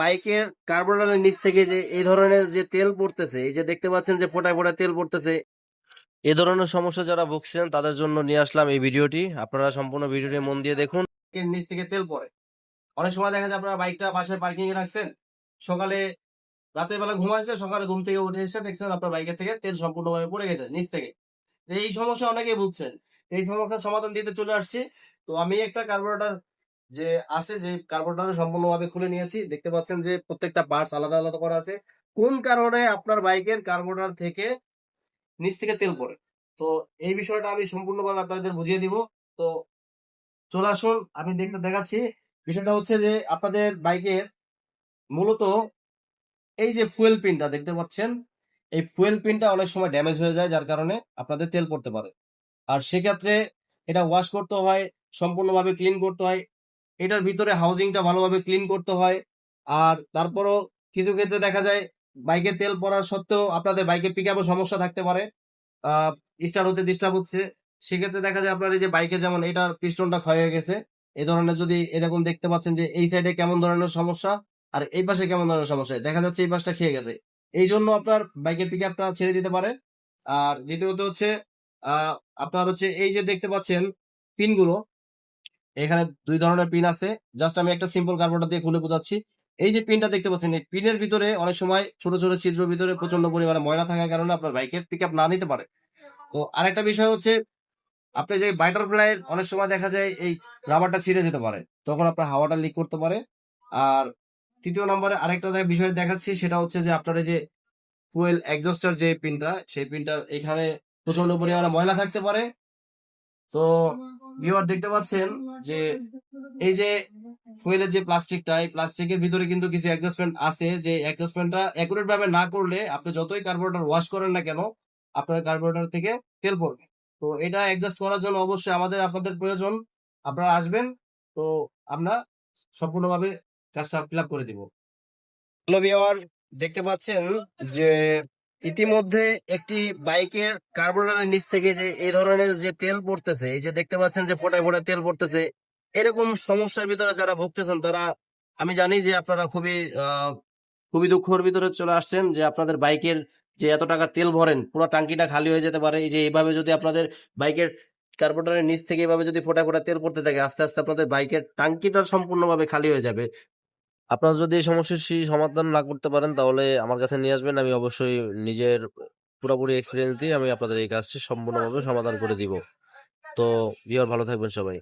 বাইকের কার্বোরেটরের নিচ থেকে যে এই ধরনের যে তেল পড়তেছে, এই যে দেখতে পাচ্ছেন যে ফোটায় ফোটায় তেল পড়তেছে, এ ধরনের সমস্যা যারা ভুগছেন তাদের জন্য নিয়ে আসলাম এই ভিডিওটি। আপনারা সম্পূর্ণ ভিডিওটি মন দিয়ে দেখুন। এর নিচ থেকে তেল পড়ে। অনেক সময় দেখা যায় আপনারা বাইকটা বাসায় পার্কিং এ রাখছেন, সকালে রাতের বেলা ঘুমাইছে সকালে ঘুম থেকে উঠে এসে দেখছেন আপনার বাইকের থেকে তেল সম্পূর্ণভাবে পড়ে গেছে নিচ থেকে। এই সমস্যা অনেকেই ভুগছেন। এই সমস্যার সমাধান দিতে চলে আসছি। তো আমি একটা কার্বোরেটর যে আছে, যে কার্বোরেটর সম্পূর্ণভাবে খুলে নিয়েছি। দেখতে পাচ্ছেন যে প্রত্যেকটা পার্টস আলাদা আলাদা করা আছে। কোন কারণে আপনার বাইকের কার্বোরেটর থেকে নিচ থেকে তেল পড়ে? তো এই বিষয়টা আমি সম্পূর্ণভাবে আপনাদের বুঝিয়ে দিব। তো চলে আসুন, আমি দেখতে দেখাচ্ছি। বিষয়টা হচ্ছে যে আপনাদের বাইকের মূলত এই যে ফুয়েল পিনটা দেখতে পাচ্ছেন, এই ফুয়েল পিনটা অনেক সময় ড্যামেজ হয়ে যায়, যার কারণে আপনাদের তেল পড়তে পারে। আর সেক্ষেত্রে এটা ওয়াশ করতে হয়, সম্পূর্ণভাবে ক্লিন করতে হয়। এটার ভিতরে হাউজিংটা ভালোভাবে ক্লিন করতে হয়। আর তারপরও কিছু ক্ষেত্রে দেখা যায়, বাইকে তেল পড়ার সত্ত্বেও আপনাদের বাইকের পিক সমস্যা থাকতে পারে। স্টার্ট হতে ডিস্টার্ব হচ্ছে। সেক্ষেত্রে দেখা যায় আপনার এই যে বাইকে যেমন এটার পিস্টনটা ক্ষয় হয়ে গেছে এই ধরনের যদি এরকম দেখতে পাচ্ছেন যে এই সাইডে কেমন ধরনের সমস্যা, আর এই পাশে কেমন ধরনের সমস্যা, দেখা যাচ্ছে এই পাশটা খেয়ে গেছে। এই জন্য আপনার বাইকের পিক আপটা ছেড়ে দিতে পারে। আর দ্বিতীয়ত হচ্ছে আপনার হচ্ছে এই যে দেখতে পাচ্ছেন পিনগুলো এখানে দুই ধরনের পিন আছে। জাস্ট আমি একটা সিম্পল কার্বোর্ডার দিয়ে খুলে বোঝাচ্ছি। এই যে পিনটা দেখতে পাচ্ছেন, এই পিনের ভিতরে অনেক সময় ছোট ছোট ছিদ্র ভিতরে প্রচণ্ড পরিমাণে ময়লা থাকার কারণে আপনার বাইকের পিক না নিতে পারে। তো আরেকটা বিষয় হচ্ছে, আপনি যে বাইটার প্লাইয়ের অনেক সময় দেখা যায় এই রাবারটা ছিঁড়ে যেতে পারে। তখন আপনার হাওয়াটা লিক করতে পারে। আর তৃতীয় নম্বরে আরেকটা বিষয় দেখাচ্ছি, সেটা হচ্ছে যে আপনার এই যে ফুয়েল এক্সস্টার যে পিনটা সেই পিনটার এখানে প্রচণ্ড পরিমাণে ময়লা থাকতে পারে। তো ভিউয়ার দেখতে পাচ্ছেন যে এই যে ফুয়েলের যে প্লাস্টিকটা, এই প্লাস্টিকের ভিতরে কিন্তু কিছু অ্যাডজাস্টমেন্ট আছে যে অ্যাডজাস্টমেন্টটা অ্যাকুরেট ভাবে না করলে আপনি যতই কার্বোরেটর ওয়াশ করেন না কেন, আপনার কার্বোরেটর থেকে তেল পড়বে। তো এটা অ্যাডজাস্ট করার জন্য অবশ্যই আমাদের, আপনাদের প্রয়োজন। আপনারা আসবেন, তো আমরা সম্পূর্ণভাবে কাজটা ফিল করে দিব। হ্যালো ভিওয়ার দেখতে পাচ্ছেন যে ইতিমধ্যে একটি বাইকের কার্বোরেটরের নিচ থেকে যে এই ধরনের যে তেল পড়তেছে, এই যে দেখতে পাচ্ছেন যে ফোটায় ফোটায় তেল পড়তেছে, এরকম সমস্যার ভিতরে যারা ভুগতেছেন, তারা, আমি জানি যে আপনারা খুবই খুবই দুঃখের ভিতরে চলে আসছেন যে আপনাদের বাইকের যে এত টাকা তেল ভরেন, পুরো টাঙ্কিটা খালি হয়ে যেতে পারে। এই যে এইভাবে যদি আপনাদের বাইকের কার্বোরেটরের নিচ থেকে এভাবে যদি ফোটা ফোটা তেল পড়তে থাকে, আস্তে আস্তে আপনাদের বাইকের টাঙ্কিটা সম্পূর্ণভাবে খালি হয়ে যাবে। আপনারা যদি এই সমস্যার সেই সমাধান না করতে পারেন, তাহলে আমার কাছে নিয়ে আসবেন। আমি অবশ্যই নিজের পুরোপুরি এক্সপিরিয়েন্স দিয়ে আমি আপনাদের এই কাজটি সম্পূর্ণভাবে সমাধান করে দিব। তো ভিউয়ার ভালো থাকবেন সবাই।